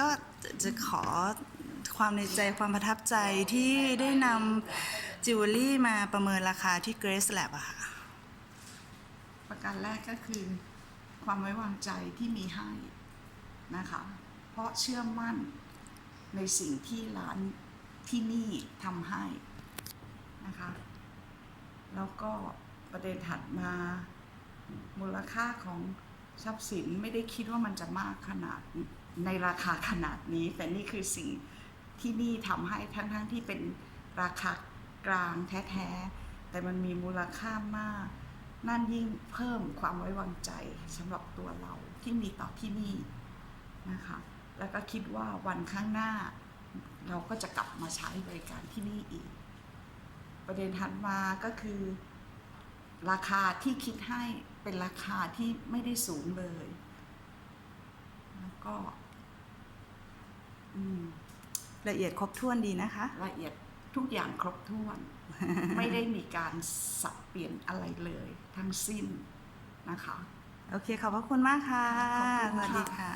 ก็จะขอความในใจความประทับใจที่ได้นำจิวเวลรี่มาประเมินราคาที่ Grace Lab อะค่ะ ประการแรกก็คือ ความไว้วางใจที่มีให้นะคะ เพราะเชื่อมั่นในสิ่งที่ร้านที่นี่ทำให้นะคะ แล้วก็ประเด็นถัดมามูลค่าของทรัพย์สินไม่ได้คิดว่ามันจะมากขนาด ในราคาขนาดนี้ แต่นี่คือสิ่งที่นี่ทำให้ทั้งๆทที่เป็นราคากลางแท้ๆ แต่มันมีมูลค่ามาก นั่นยิ่งเพิ่มความไว้วางใจสำหรับตัวเราที่มีต่อที่นี่นะคะ แล้วก็คิดว่าวันข้างหน้า เราก็จะกลับมาใช้บริการที่นี่อีก ประเด็นถัดมาก็คือ ราคาที่คิดให้เป็นราคาที่ไม่ได้สูงเลย แล้วก็ ละเอียดครบถ้วนดีนะคะ ละเอียดทุกอย่างครบถ้วน ไม่ได้มีการสับเปลี่ยนอะไรเลย ทั้งสิ้นนะคะ โอเคขอบพระคุณมากค่ะขอบคุณสวัสดีค่ะค่ะ